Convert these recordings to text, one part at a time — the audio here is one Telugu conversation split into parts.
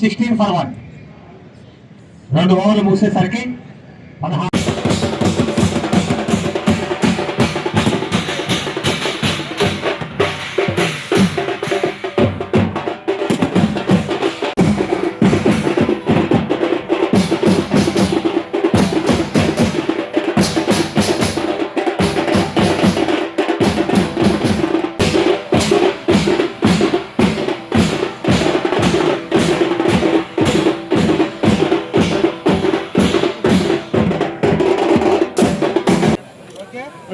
సిక్స్టీన్ ఫర్ వన్ రెండు ఓవర్లు ముగిసేసరికి పదహారు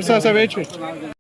Exatamente.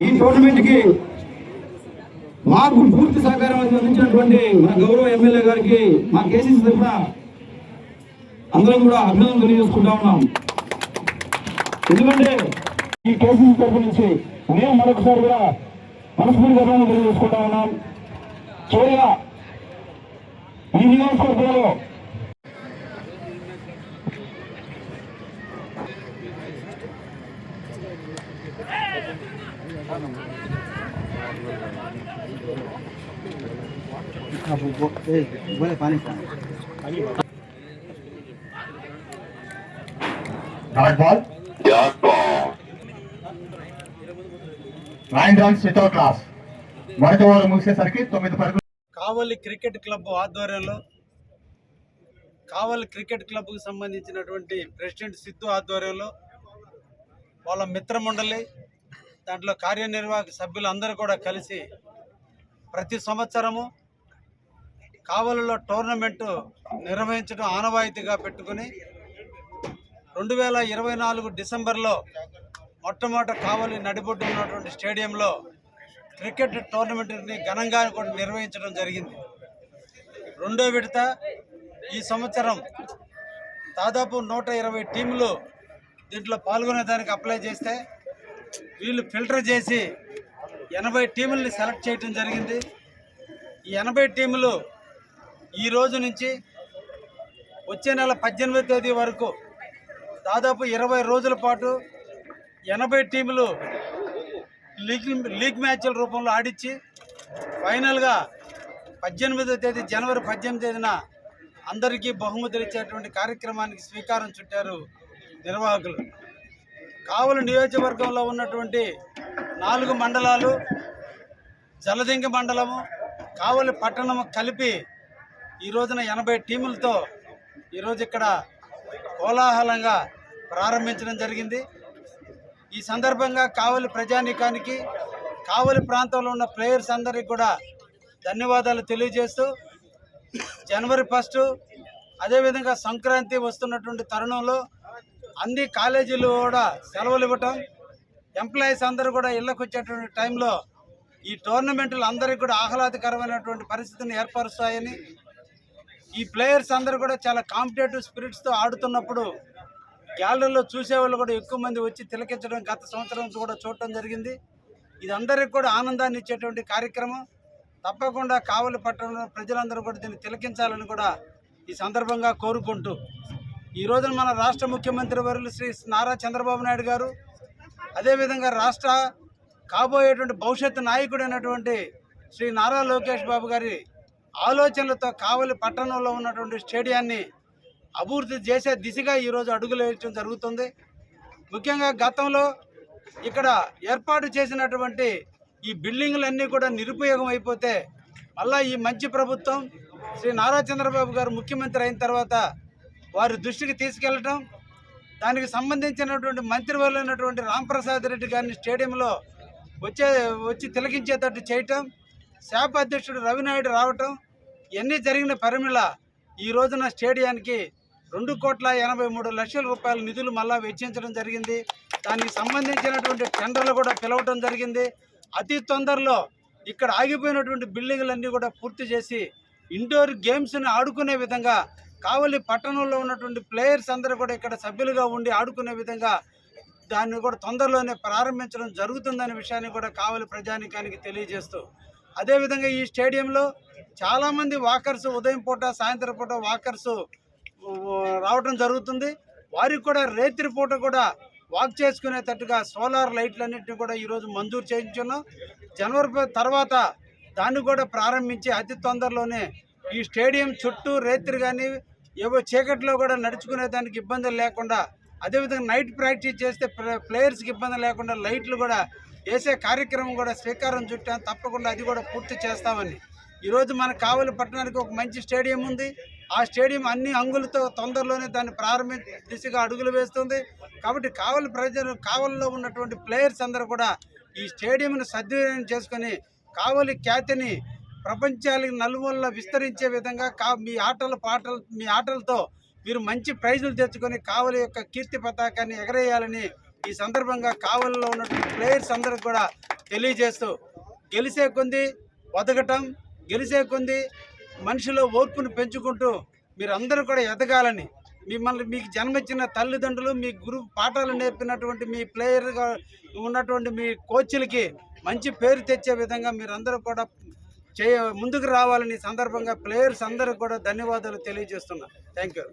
ఈ టోర్నమెంట్కి మాకు పూర్తి సహకారం అందించినటువంటి మా గౌరవ ఎమ్మెల్యే గారికి మా కేసీసీ తరఫున అందరం కూడా అభినందన తెలియజేసుకుంటా ఉన్నాం. ఎందుకంటే ఈ కేసీసీ తరఫు నుంచి మేము మరొకసారి కూడా మనస్ఫూర్తిగా అభినందన తెలియజేసుకుంటా ఉన్నాం. చివరిగా ఈ నియోజకవర్గంలో డాట్ కావలి క్రికెట్ క్లబ్ ఆధ్వర్యంలో కావలి క్రికెట్ క్లబ్కు సంబంధించినటువంటి ప్రెసిడెంట్ సిద్ధు ఆధ్వర్యంలో వాళ్ళ మిత్రమండలి దాంట్లో కార్యనిర్వాహక సభ్యులు అందరూ కూడా కలిసి ప్రతి సంవత్సరము కావలిలో టోర్నమెంటు నిర్వహించడం ఆనవాయితీగా పెట్టుకుని రెండు వేల ఇరవై నాలుగు డిసెంబర్లో మొట్టమొదట కావలి నడిబొడ్డు ఉన్నటువంటి స్టేడియంలో క్రికెట్ టోర్నమెంట్ని ఘనంగా కూడా నిర్వహించడం జరిగింది. రెండో విడత ఈ సంవత్సరం దాదాపు నూట ఇరవై టీంలు దీంట్లో పాల్గొనేదానికి అప్లై చేస్తే వీళ్ళు ఫిల్టర్ చేసి ఎనభై టీముల్ని సెలెక్ట్ చేయడం జరిగింది. ఈ ఎనభై టీములు ఈ రోజు నుంచి వచ్చే నెల పద్దెనిమిదో తేదీ వరకు దాదాపు ఇరవై రోజుల పాటు ఎనభై టీములు లీగ్ లీగ్ మ్యాచ్ల రూపంలో ఆడించి ఫైనల్గా పద్దెనిమిదో తేదీ జనవరి పద్దెనిమిది తేదీన అందరికీ బహుమతులు ఇచ్చేటువంటి కార్యక్రమానికి శ్రీకారం చుట్టారు నిర్వాహకులు. కావలి నియోజకవర్గంలో ఉన్నటువంటి నాలుగు మండలాలు జలదింగ మండలము కావలి పట్టణము కలిపి ఈ రోజున ఎనభై టీములతో ఈరోజు ఇక్కడ కోలాహలంగా ప్రారంభించడం జరిగింది. ఈ సందర్భంగా కావలి ప్రజానీకానికి కావలి ప్రాంతంలో ఉన్న ప్లేయర్స్ అందరికీ కూడా ధన్యవాదాలు తెలియజేస్తూ జనవరి ఫస్టు అదేవిధంగా సంక్రాంతి వస్తున్నటువంటి తరుణంలో అన్ని కాలేజీలు కూడా సెలవులు ఇవ్వటం ఎంప్లాయీస్ అందరూ కూడా ఇళ్ళకు వచ్చేటువంటి టైంలో ఈ టోర్నమెంట్లు అందరికీ కూడా ఆహ్లాదకరమైనటువంటి పరిస్థితిని ఏర్పరుస్తాయని ఈ ప్లేయర్స్ అందరూ కూడా చాలా కాంపిటేటివ్ స్పిరిట్స్తో ఆడుతున్నప్పుడు గ్యాలరీలో చూసేవాళ్ళు కూడా ఎక్కువ మంది వచ్చి తిలకించడం గత సంవత్సరం కూడా చూడటం జరిగింది. ఇది అందరికి కూడా ఆనందాన్ని ఇచ్చేటువంటి కార్యక్రమం. తప్పకుండా కావలి పట్టణంలో ప్రజలందరూ కూడా దీన్ని తిలకించాలని కూడా ఈ సందర్భంగా కోరుకుంటూ ఈ రోజున మన రాష్ట్ర ముఖ్యమంత్రి వర్యులు శ్రీ నారా చంద్రబాబు నాయుడు గారు అదేవిధంగా రాష్ట్ర కాబోయేటువంటి భవిష్యత్తు నాయకుడైనటువంటి శ్రీ నారా లోకేష్ బాబు గారి ఆలోచనలతో కావలి పట్టణంలో ఉన్నటువంటి స్టేడియాన్ని అభివృద్ధి చేసే దిశగా ఈరోజు అడుగులు వేయటం జరుగుతుంది. ముఖ్యంగా గతంలో ఇక్కడ ఏర్పాటు చేసినటువంటి ఈ బిల్డింగులన్నీ కూడా నిరుపయోగం అయిపోతే మళ్ళా ఈ మంచి ప్రభుత్వం శ్రీ నారా చంద్రబాబు గారు ముఖ్యమంత్రి అయిన తర్వాత వారి దృష్టికి తీసుకెళ్ళటం దానికి సంబంధించినటువంటి మంత్రివర్యులైనటువంటి రాంప్రసాద్ రెడ్డి గారిని స్టేడియంలో వచ్చే వచ్చి తిలకించేటట్టు చేయటం శాప అధ్యక్షుడు రవినాయుడు రావటం ఇవన్నీ జరిగిన పరిమిళ ఈ రోజున స్టేడియానికి రెండు కోట్ల ఎనభై మూడు లక్షల రూపాయల నిధులు మళ్ళా వెచ్చించడం జరిగింది. దానికి సంబంధించినటువంటి టెండర్లు కూడా పిలవటం జరిగింది. అతి తొందరలో ఇక్కడ ఆగిపోయినటువంటి బిల్డింగ్లన్నీ కూడా పూర్తి చేసి ఇండోర్ గేమ్స్ని ఆడుకునే విధంగా కావలి పట్టణంలో ఉన్నటువంటి ప్లేయర్స్ అందరూ కూడా ఇక్కడ సభ్యులుగా ఉండి ఆడుకునే విధంగా దాన్ని కూడా తొందరలోనే ప్రారంభించడం జరుగుతుందనే విషయాన్ని కూడా కావలి ప్రజానికానికి తెలియజేస్తూ అదేవిధంగా ఈ స్టేడియంలో చాలామంది వాకర్స్ ఉదయం పూట సాయంత్రం పూట వాకర్స్ రావడం జరుగుతుంది. వారికి కూడా రేత్రి పూట కూడా వాక్ చేసుకునేటట్టుగా సోలార్ లైట్లన్నింటినీ కూడా ఈరోజు మంజూరు చేయించున్నాం. జనవరి తర్వాత దాన్ని కూడా ప్రారంభించి అతి తొందరలోనే ఈ స్టేడియం చుట్టూ రేత్రి కానీ ఏవో చీకట్లో కూడా నడుచుకునే దానికి ఇబ్బందులు లేకుండా అదేవిధంగా నైట్ ప్రాక్టీస్ చేస్తే ప్లే- ప్లేయర్స్కి ఇబ్బంది లేకుండా లైట్లు కూడా వేసే కార్యక్రమం కూడా శ్రీకారం చుట్టాం తప్పకుండా అది కూడా పూర్తి చేస్తామని. ఈరోజు మన కావలి పట్టణానికి ఒక మంచి స్టేడియం ఉంది. ఆ స్టేడియం అన్ని అంగులతో తొందరలోనే దాన్ని ప్రారంభ దిశగా అడుగులు వేస్తుంది. కాబట్టి కావలి ప్రజలు కావలిలో ఉన్నటువంటి ప్లేయర్స్ అందరూ కూడా ఈ స్టేడియంను సద్వినియోగం చేసుకొని కావలి ఖ్యాతిని ప్రపంచానికి నలుమూలలా విస్తరించే విధంగా కా మీ ఆటల పాటలు మీ ఆటలతో మీరు మంచి ప్రైజులు తెచ్చుకొని కావలి యొక్క కీర్తి పతాకాన్ని ఎగరేయాలని ఈ సందర్భంగా కావలిలో ఉన్నటువంటి ప్లేయర్స్ అందరికి కూడా తెలియజేస్తూ గెలిసే కొంది బతకటం గెలిసే కొంది మనిషిలో ఓర్పును పెంచుకుంటూ మీరందరూ కూడా ఎదగాలని. మిమ్మల్ని మీకు జన్మించిన తల్లిదండ్రులు మీ గురు పాఠాలు నేర్పినటువంటి మీ ప్లేయర్గా ఉన్నటువంటి మీ కోచ్లకి మంచి పేరు తెచ్చే విధంగా మీరందరూ కూడా చేయ ముందుకు రావాలని సందర్భంగా ప్లేయర్స్ అందరూ కూడా ధన్యవాదాలు తెలియజేస్తున్నా. Thank you